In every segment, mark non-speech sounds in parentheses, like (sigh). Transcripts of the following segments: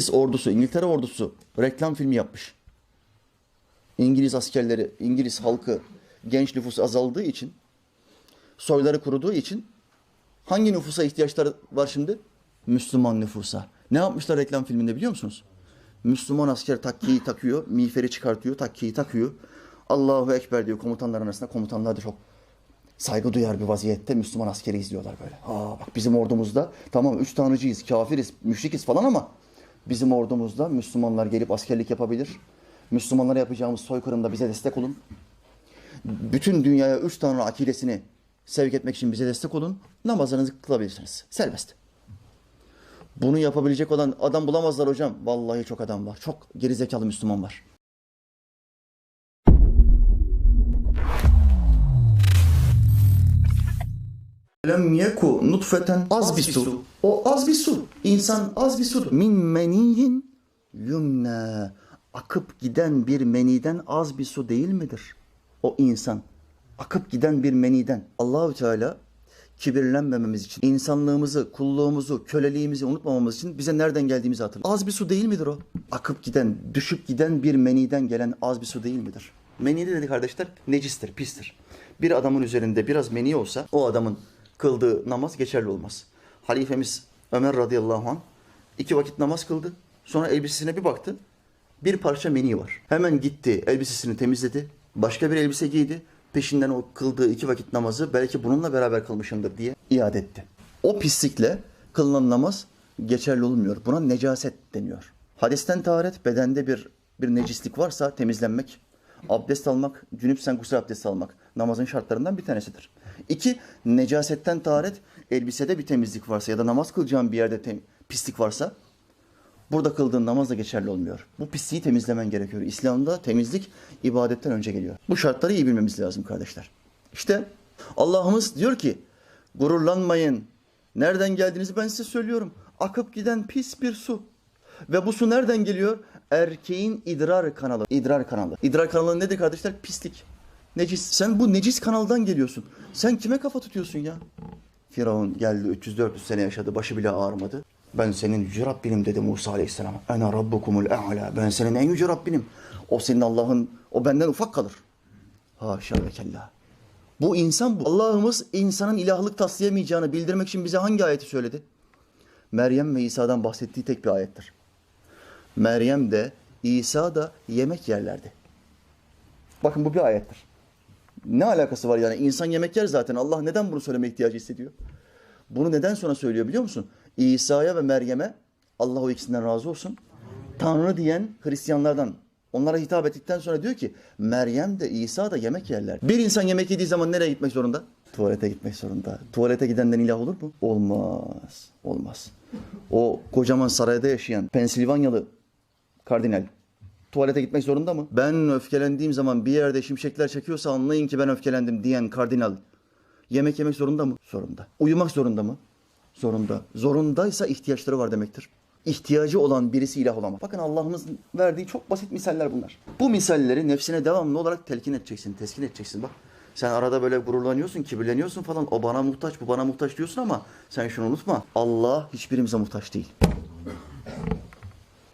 İngiliz ordusu, İngiltere ordusu reklam filmi yapmış. İngiliz askerleri, İngiliz halkı genç nüfus azaldığı için, soyları kuruduğu için hangi nüfusa ihtiyaçları var şimdi? Müslüman nüfusa. Ne yapmışlar reklam filminde biliyor musunuz? Müslüman asker takkiyi takıyor, miğferi çıkartıyor, takkiyi takıyor. Allahu Ekber diyor komutanlar arasında. Komutanlar da çok saygı duyar bir vaziyette Müslüman askeri izliyorlar böyle. Aa bak bizim ordumuzda tamam üç tanrıcıyız, kafiriz, müşrikiz falan ama bizim ordumuzda Müslümanlar gelip askerlik yapabilir. Müslümanlara yapacağımız soykırımda bize destek olun. Bütün dünyaya üç tanrı akidesini sevk etmek için bize destek olun. Namazınızı kılabilirsiniz. Serbest. Bunu yapabilecek olan adam bulamazlar hocam. Vallahi çok adam var. Çok gerizekalı Müslüman var. Lem yeku nutfeten az bir su. O az bir su. İnsan az bir sudur. Min meniyin yumne. Akıp giden bir meniden az bir su değil midir? O insan. Akıp giden bir meniden. Allahü Teala kibirlenmememiz için, insanlığımızı, kulluğumuzu, köleliğimizi unutmamamız için bize nereden geldiğimizi hatırlat. Az bir su değil midir o? Akıp giden, düşüp giden bir meniden gelen az bir su değil midir? Meni de dedi kardeşler necistir, pistir. Bir adamın üzerinde biraz meni olsa o adamın kıldığı namaz geçerli olmaz. Halifemiz Ömer radıyallahu anh iki vakit namaz kıldı. Sonra elbisesine bir baktı. Bir parça meni var. Hemen gitti elbisesini temizledi. Başka bir elbise giydi. Peşinden o kıldığı iki vakit namazı belki bununla beraber kılmışımdır diye iade etti. O pislikle kılınan namaz geçerli olmuyor. Buna necaset deniyor. Hadisten taharet bedende bir bir necislik varsa temizlenmek, abdest almak, cünüpsen gusül abdesti almak namazın şartlarından bir tanesidir. İki, necasetten taharet elbisede bir temizlik varsa ya da namaz kılacağın bir yerde tem- pislik varsa burada kıldığın namaz da geçerli olmuyor. Bu pisliği temizlemen gerekiyor. İslam'da temizlik ibadetten önce geliyor. Bu şartları iyi bilmemiz lazım kardeşler. İşte Allah'ımız diyor ki gururlanmayın. Nereden geldiğinizi ben size söylüyorum. Akıp giden pis bir su. Ve bu su nereden geliyor? Erkeğin idrar kanalı. İdrar kanalı. İdrar kanalı nedir kardeşler? Pislik. Necis. Sen bu necis kanaldan geliyorsun. Sen kime kafa tutuyorsun ya? Firavun geldi 300-400 sene yaşadı. Başı bile ağrımadı. Ben senin yüce Rabbinim dedi Musa Aleyhisselam. Ene rabbukumul e'la. Ben senin en yüce Rabbinim. O senin Allah'ın, o benden ufak kalır. Haşa ve kella. Bu insan bu. Allah'ımız insanın ilahlık taslayamayacağını bildirmek için bize hangi ayeti söyledi? Meryem ve İsa'dan bahsettiği tek bir ayettir. Meryem de İsa da yemek yerlerdi. Bakın bu bir ayettir. Ne alakası var yani? İnsan yemek yer zaten. Allah neden bunu söyleme ihtiyacı hissediyor? Bunu neden sonra söylüyor biliyor musun? İsa'ya ve Meryem'e Allah o ikisinden razı olsun. Tanrı diyen Hristiyanlardan onlara hitap ettikten sonra diyor ki Meryem de İsa da yemek yerler. Bir insan yemek yediği zaman nereye gitmek zorunda? Tuvalete gitmek zorunda. Tuvalete gidenden ilah olur mu? Olmaz. Olmaz. O kocaman sarayda yaşayan Pensilvanyalı kardinal tuvalete gitmek zorunda mı? Ben öfkelendiğim zaman bir yerde şimşekler çekiyorsa anlayın ki ben öfkelendim diyen kardinal yemek yemek zorunda mı? Zorunda. Uyumak zorunda mı? Zorunda. Zorundaysa ihtiyaçları var demektir. İhtiyacı olan birisi ilah olamaz. Bakın Allah'ımızın verdiği çok basit misaller bunlar. Bu misalleri nefsine devamlı olarak telkin edeceksin, teskin edeceksin. Bak sen arada böyle gururlanıyorsun, kibirleniyorsun falan. O bana muhtaç, bu bana muhtaç diyorsun ama sen şunu unutma. Allah hiçbirimize muhtaç değil.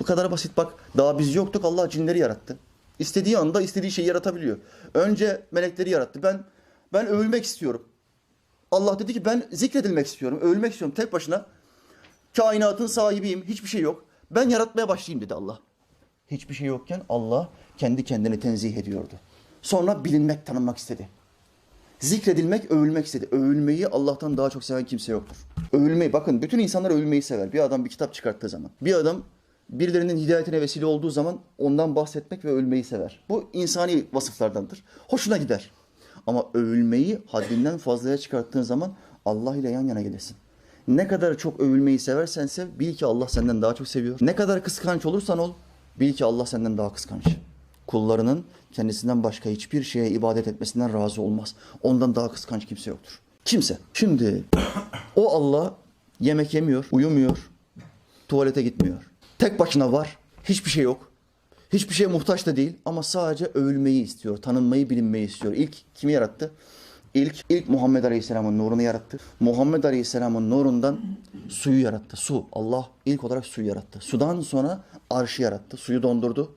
Kadar basit bak. Daha biz yoktuk Allah cinleri yarattı. İstediği anda istediği şeyi yaratabiliyor. Önce melekleri yarattı. Ben ben övülmek istiyorum. Allah dedi ki ben zikredilmek istiyorum. Övülmek istiyorum tek başına. Kainatın sahibiyim. Hiçbir şey yok. Ben yaratmaya başlayayım dedi Allah. Hiçbir şey yokken Allah kendi kendini tenzih ediyordu. Sonra bilinmek, tanınmak istedi. Zikredilmek, övülmek istedi. Övülmeyi Allah'tan daha çok seven kimse yoktur. Övülmeyi, bakın bütün insanlar övülmeyi sever. Bir adam bir kitap çıkarttığı zaman. Bir adam birilerinin hidayetine vesile olduğu zaman ondan bahsetmek ve övülmeyi sever. Bu insani vasıflardandır. Hoşuna gider. Ama övülmeyi haddinden fazlaya çıkarttığın zaman Allah ile yan yana gelirsin. Ne kadar çok övülmeyi seversen sev, bil ki Allah senden daha çok seviyor. Ne kadar kıskanç olursan ol, bil ki Allah senden daha kıskanç. Kullarının kendisinden başka hiçbir şeye ibadet etmesinden razı olmaz. Ondan daha kıskanç kimse yoktur. Kimse. Şimdi o Allah yemek yemiyor, uyumuyor, tuvalete gitmiyor. Tek başına var, hiçbir şey yok. Hiçbir şeye muhtaç da değil ama sadece övülmeyi istiyor, tanınmayı, bilinmeyi istiyor. İlk kimi yarattı? İlk, ilk Muhammed Aleyhisselam'ın nurunu yarattı. Muhammed Aleyhisselam'ın nurundan suyu yarattı. Su. Allah ilk olarak suyu yarattı. Sudan sonra arşı yarattı. Suyu dondurdu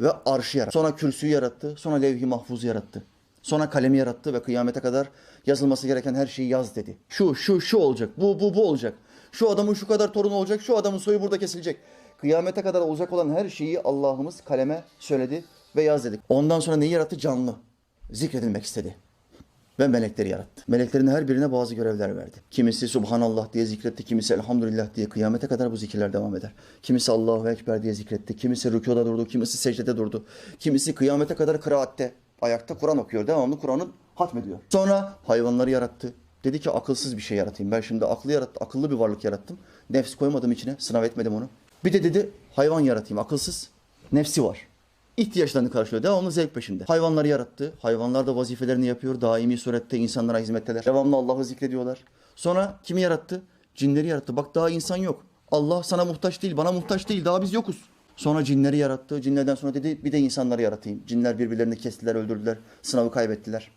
ve arşı yarattı. Sonra kürsüyü yarattı. Sonra levh-i mahfuzu yarattı. Sonra kalemi yarattı ve kıyamete kadar yazılması gereken her şeyi yaz dedi. Şu, şu, şu olacak. Bu, bu, bu olacak. Şu adamın şu kadar torunu olacak. Şu adamın soyu burada kesilecek. Kıyamete kadar olacak olan her şeyi Allah'ımız kaleme söyledi ve yaz dedik. Ondan sonra neyi yarattı? Canlı. Zikredilmek istedi. Ve melekleri yarattı. Meleklerin her birine bazı görevler verdi. Kimisi Subhanallah diye zikretti, kimisi Elhamdülillah diye kıyamete kadar bu zikirler devam eder. Kimisi Allahu Ekber diye zikretti, kimisi rükuda durdu, kimisi secdede durdu. Kimisi kıyamete kadar kıraatte, ayakta Kur'an okuyor, devamlı Kur'an'ı hatmediyor. Sonra hayvanları yarattı. Dedi ki akılsız bir şey yaratayım. Ben şimdi akıllı yarattı, akıllı bir varlık yarattım. Nefs koymadım içine, sınav etmedim onu. Bir de dedi hayvan yaratayım, akılsız. Nefsi var. İhtiyaçlarını karşılıyor. Devamlı zevk peşinde. Hayvanları yarattı. Hayvanlar da vazifelerini yapıyor. Daimi surette insanlara hizmetteler. Devamlı Allah'ı zikrediyorlar. Sonra kimi yarattı? Cinleri yarattı. Bak daha insan yok. Allah sana muhtaç değil, bana muhtaç değil. Daha biz yokuz. Sonra cinleri yarattı. Cinlerden sonra dedi bir de insanları yaratayım. Cinler birbirlerini kestiler, öldürdüler. Sınavı kaybettiler.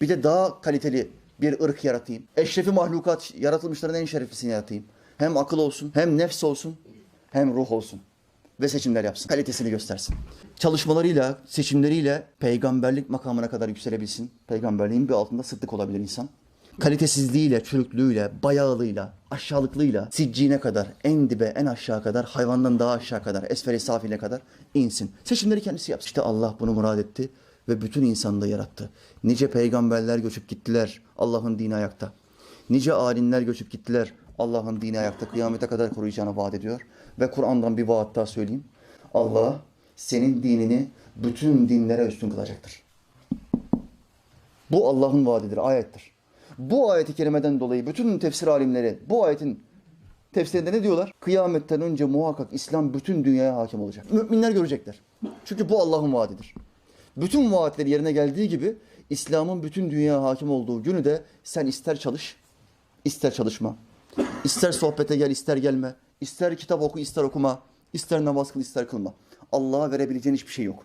Bir de daha kaliteli bir ırk yaratayım. Eşrefi mahlukat, yaratılmışların en şereflisini yaratayım. Hem akıl olsun, hem nefs olsun, hem ruh olsun ve seçimler yapsın. Kalitesini göstersin. Çalışmalarıyla, seçimleriyle peygamberlik makamına kadar yükselebilsin. Peygamberliğin bir altında sıddık olabilir insan. Kalitesizliğiyle, çürüklüğüyle, bayağılığıyla, aşağılıklığıyla siccine kadar, en dibe, en aşağı kadar, hayvandan daha aşağı kadar, esferi safile kadar insin. Seçimleri kendisi yapsın. İşte Allah bunu murad etti ve bütün insanlığı yarattı. Nice peygamberler göçüp gittiler Allah'ın dini ayakta. Nice alimler göçüp gittiler. Allah'ın dini ayakta kıyamete kadar koruyacağını vaat ediyor. Ve Kur'an'dan bir vaat daha söyleyeyim. Allah senin dinini bütün dinlere üstün kılacaktır. Bu Allah'ın vaadidir, ayettir. Bu ayeti kerimeden dolayı bütün tefsir alimleri bu ayetin tefsirinde ne diyorlar? Kıyametten önce muhakkak İslam bütün dünyaya hakim olacak. Müminler görecekler. Çünkü bu Allah'ın vaadidir. Bütün vaatleri yerine geldiği gibi İslam'ın bütün dünyaya hakim olduğu günü de sen ister çalış, ister çalışma. İster sohbete gel, ister gelme. İster kitap oku, ister okuma. İster namaz kıl, ister kılma. Allah'a verebileceğin hiçbir şey yok.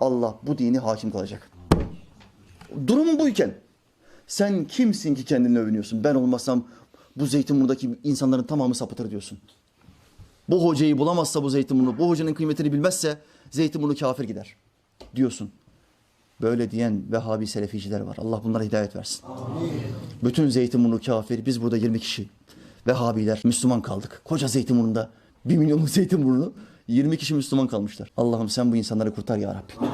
Allah bu dini hakim kılacak. Durum buyken sen kimsin ki kendini övünüyorsun? Ben olmasam bu Zeytinburnu'daki insanların tamamı sapıtır diyorsun. Bu hocayı bulamazsa bu Zeytinburnu, bu hocanın kıymetini bilmezse Zeytinburnu kafir gider diyorsun. Böyle diyen Vehhabi Seleficiler var. Allah bunlara hidayet versin. Bütün Zeytinburnu kafir. Biz burada 20 kişi Vehhabiler Müslüman kaldık. Koca Zeytinburnu'nda bir milyonluk Zeytinburnu 20 kişi Müslüman kalmışlar. Allah'ım sen bu insanları kurtar ya Rabbi.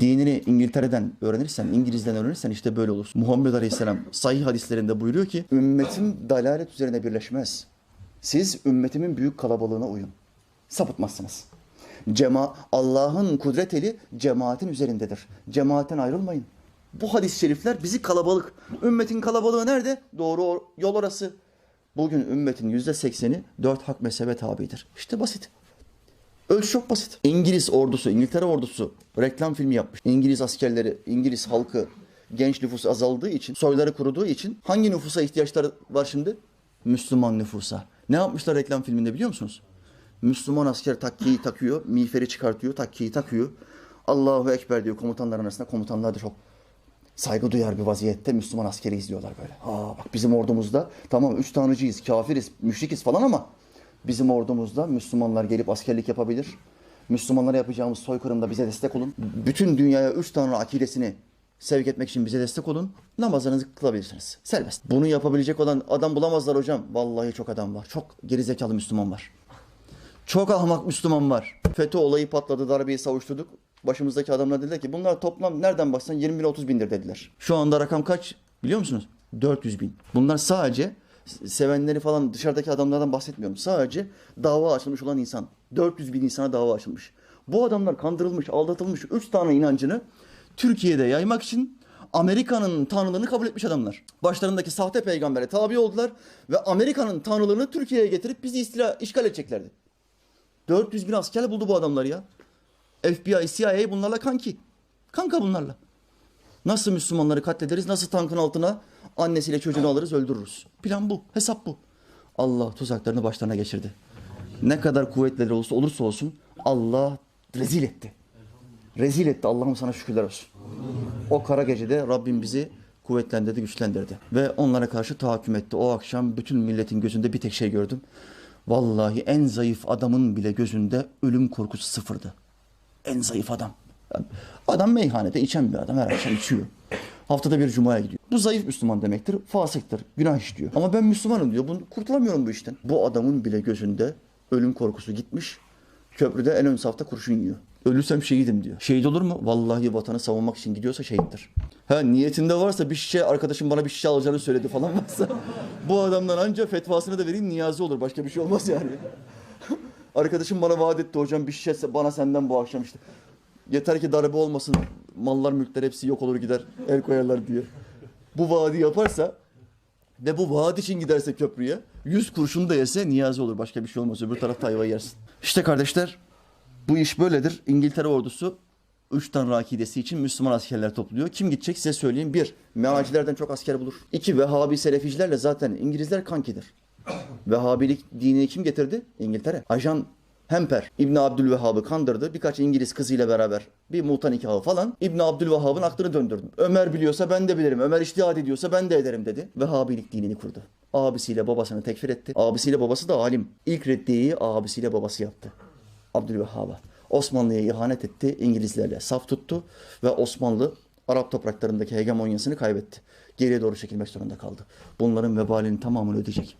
Dinini İngiltere'den öğrenirsen, İngiliz'den öğrenirsen işte böyle olur. Muhammed Aleyhisselam sahih hadislerinde buyuruyor ki ümmetim dalalet üzerine birleşmez. Siz ümmetimin büyük kalabalığına uyun. Sapıtmazsınız. Cema Allah'ın kudret eli cemaatin üzerindedir. Cemaatten ayrılmayın. Bu hadis-i şerifler bizi kalabalık. Ümmetin kalabalığı nerede? Doğru yol orası. Bugün ümmetin yüzde sekseni dört hak mezhebe tabidir. İşte basit. Ölçü çok basit. İngiliz ordusu, İngiltere ordusu reklam filmi yapmış. İngiliz askerleri, İngiliz halkı genç nüfus azaldığı için, soyları kuruduğu için hangi nüfusa ihtiyaçları var şimdi? Müslüman nüfusa. Ne yapmışlar reklam filminde biliyor musunuz? Müslüman asker takkiyi takıyor, miğferi çıkartıyor, takkiyi takıyor. Allahu Ekber diyor komutanlar arasında. Komutanlar da çok saygı duyar bir vaziyette Müslüman askeri izliyorlar böyle. Aa bak bizim ordumuzda tamam üç tanrıcıyız, kafiriz, müşrikiz falan ama bizim ordumuzda Müslümanlar gelip askerlik yapabilir. Müslümanlara yapacağımız soykırımda bize destek olun. Bütün dünyaya üç tanrı akidesini sevk etmek için bize destek olun. Namazlarınızı kılabilirsiniz. Serbest. Bunu yapabilecek olan adam bulamazlar hocam. Vallahi çok adam var. Çok gerizekalı Müslüman var. Çok ahmak Müslüman var. FETÖ olayı patladı, darbeyi savuşturduk. Başımızdaki adamlar dediler ki bunlar toplam nereden baksan 20 bin 30 bindir dediler. Şu anda rakam kaç biliyor musunuz? 400 bin. Bunlar sadece sevenleri falan dışarıdaki adamlardan bahsetmiyorum. Sadece dava açılmış olan insan. 400 bin insana dava açılmış. Bu adamlar kandırılmış, aldatılmış 3 tane inancını Türkiye'de yaymak için Amerika'nın tanrılığını kabul etmiş adamlar. Başlarındaki sahte peygambere tabi oldular ve Amerika'nın tanrılığını Türkiye'ye getirip bizi istila, işgal edeceklerdi. 400 bin asker buldu bu adamlar ya. FBI, CIA bunlarla kanki. Kanka bunlarla. Nasıl Müslümanları katlederiz, nasıl tankın altına annesiyle çocuğunu alırız, öldürürüz. Plan bu, hesap bu. Allah tuzaklarını başlarına geçirdi. Ne kadar kuvvetleri olursa, olursa olsun Allah rezil etti. Rezil etti. Allah'ım sana şükürler olsun. O kara gecede Rabbim bizi kuvvetlendirdi, güçlendirdi. Ve onlara karşı tahakküm etti. O akşam bütün milletin gözünde bir tek şey gördüm. Vallahi en zayıf adamın bile gözünde ölüm korkusu sıfırdı. En zayıf adam. Adam meyhanede içen bir adam her akşam içiyor. Haftada bir cumaya gidiyor. Bu zayıf Müslüman demektir. Fasıktır. Günah işliyor. Ama ben Müslümanım diyor. Bunu kurtulamıyorum bu işten. Bu adamın bile gözünde ölüm korkusu gitmiş. Köprüde en ön safta kurşun yiyor. Ölürsem şehidim diyor. Şehit olur mu? Vallahi vatanı savunmak için gidiyorsa şehittir. Ha niyetinde varsa bir şişe arkadaşım bana bir şişe alacağını söyledi falan varsa bu adamdan anca fetvasını da vereyim niyazi olur. Başka bir şey olmaz yani. (laughs) Arkadaşım bana vaat etti hocam bir şişe bana senden bu akşam işte. Yeter ki darbe olmasın. Mallar mülkler hepsi yok olur gider. El koyarlar diye. Bu vaadi yaparsa ve bu vaat için giderse köprüye 100 kurşun da yese niyazi olur. Başka bir şey olmaz. Öbür tarafta ayva yersin. İşte kardeşler bu iş böyledir. İngiltere ordusu 3 tane akidesi için Müslüman askerler topluyor. Kim gidecek size söyleyeyim. Bir, mealcilerden çok asker bulur. İki, Vehhabi Seleficilerle zaten İngilizler kankidir. (coughs) Vehhabilik dinini kim getirdi? İngiltere. Ajan Hemper İbn Abdülvehhab'ı kandırdı. Birkaç İngiliz kızıyla beraber bir muhta nikahı falan İbn Abdülvehhab'ın aklını döndürdü. Ömer biliyorsa ben de bilirim. Ömer iştihad ediyorsa ben de ederim dedi. Vehhabilik dinini kurdu. Abisiyle babasını tekfir etti. Abisiyle babası da alim. İlk reddiyeyi abisiyle babası yaptı. Abdülvehhab'a. Osmanlı'ya ihanet etti. İngilizlerle saf tuttu ve Osmanlı Arap topraklarındaki hegemonyasını kaybetti. Geriye doğru çekilmek zorunda kaldı. Bunların vebalini tamamını ödeyecek.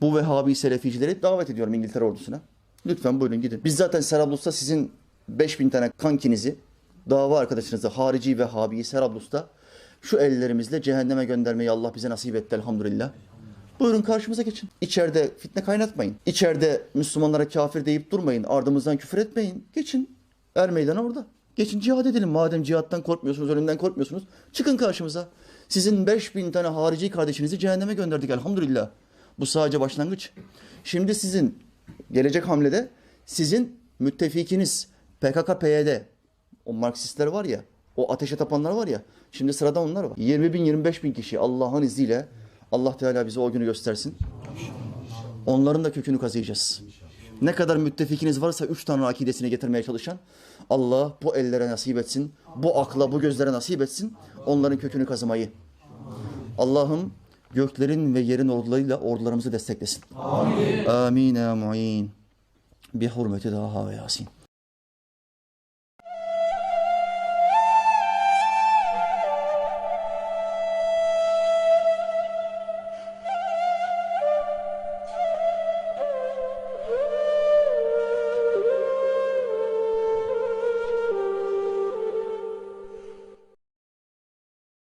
Bu Vehhabi Seleficileri davet ediyorum İngiltere ordusuna. Lütfen buyurun gidin. Biz zaten Serablus'ta sizin 5000 tane kankinizi, dava arkadaşınızı, harici Vehhabi'yi Serablus'ta şu ellerimizle cehenneme göndermeyi Allah bize nasip etti elhamdülillah. Buyurun karşımıza geçin. İçeride fitne kaynatmayın. İçeride Müslümanlara kafir deyip durmayın. Ardımızdan küfür etmeyin. Geçin. Er meydana orada. Geçin cihad edelim. Madem cihattan korkmuyorsunuz, ölümden korkmuyorsunuz. Çıkın karşımıza. Sizin 5000 tane harici kardeşinizi cehenneme gönderdik elhamdülillah. Bu sadece başlangıç. Şimdi sizin gelecek hamlede sizin müttefikiniz PKK-PYD o Marksistler var ya o ateşe tapanlar var ya şimdi sırada onlar var. 20 bin 25 bin kişi Allah'ın izniyle Allah Teala bize o günü göstersin. Onların da kökünü kazıyacağız. Ne kadar müttefikiniz varsa üç tane akidesini getirmeye çalışan Allah bu ellere nasip etsin. Bu akla, bu gözlere nasip etsin. Onların kökünü kazımayı. Allah'ım göklerin ve yerin ordularıyla ordularımızı desteklesin. Amin. Amin mu'in. Bi hurmeti daha ve yasin.